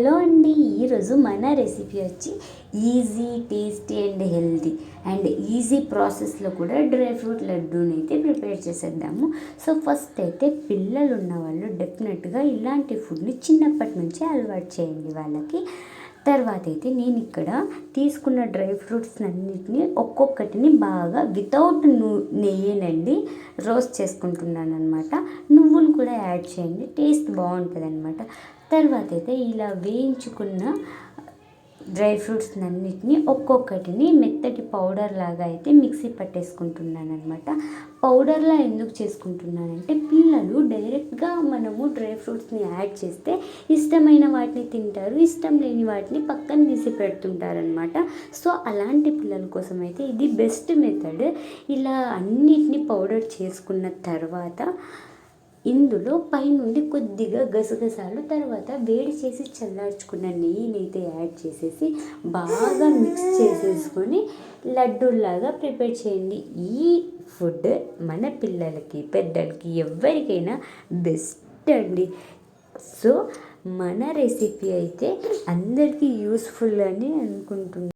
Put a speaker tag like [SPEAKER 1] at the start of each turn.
[SPEAKER 1] Hello అండి. ఈరోజు మన రెసిపీ వచ్చి easy tasty and healthy. And easy ప్రాసెస్లో కూడా డ్రై ఫ్రూట్ లడ్డూని అయితే ప్రిపేర్ చేసేద్దాము. సో ఫస్ట్ అయితే పిల్లలు ఉన్న వాళ్ళు డెఫినెట్గా ఇలాంటి ఫుడ్ని చిన్నప్పటి నుంచే అలవాటు చేయండి వాళ్ళకి. తర్వాత అయితే నేను ఇక్కడ తీసుకున్న డ్రై ఫ్రూట్స్ అన్నిటిని ఒక్కొక్కటిని బాగా వితౌట్ను నెయ్యినండి రోస్ట్ చేసుకుంటున్నాను అనమాట నువ్వులు కూడా యాడ్ చేయండి టేస్ట్ బాగుంటుంది అనమాట తర్వాత అయితే ఇలా వేయించుకున్న డ్రై ఫ్రూట్స్ అన్నిటిని ఒక్కొక్కటిని మెత్తటి పౌడర్ లాగా అయితే మిక్సీ పట్టేసుకుంటున్నాను అనమాట పౌడర్లా ఎందుకు చేసుకుంటున్నానంటే పిల్లలు డైరెక్ట్గా మనము డ్రై ఫ్రూట్స్ని యాడ్ చేస్తే ఇష్టమైన వాటిని తింటారు ఇష్టం లేని వాటిని పక్కన తీసి పెడుతుంటారనమాట సో అలాంటి పిల్లల కోసం అయితే ఇది బెస్ట్ మెథడ్. ఇలా అన్నిటిని పౌడర్ చేసుకున్న తర్వాత ఇందులో పైనుండి కొద్దిగా గసగసాలు తర్వాత వేడి చేసి చల్లార్చుకున్న నెయ్యినైతే యాడ్ చేసేసి బాగా మిక్స్ చేసేసుకొని లడ్డూలాగా ప్రిపేర్ చేయండి. ఈ ఫుడ్ మన పిల్లలకి పెద్దలకి ఎవరికైనా బెస్ట్ అండి. సో మన రెసిపీ అయితే అందరికీ యూస్ఫుల్ అని అనుకుంటున్నాను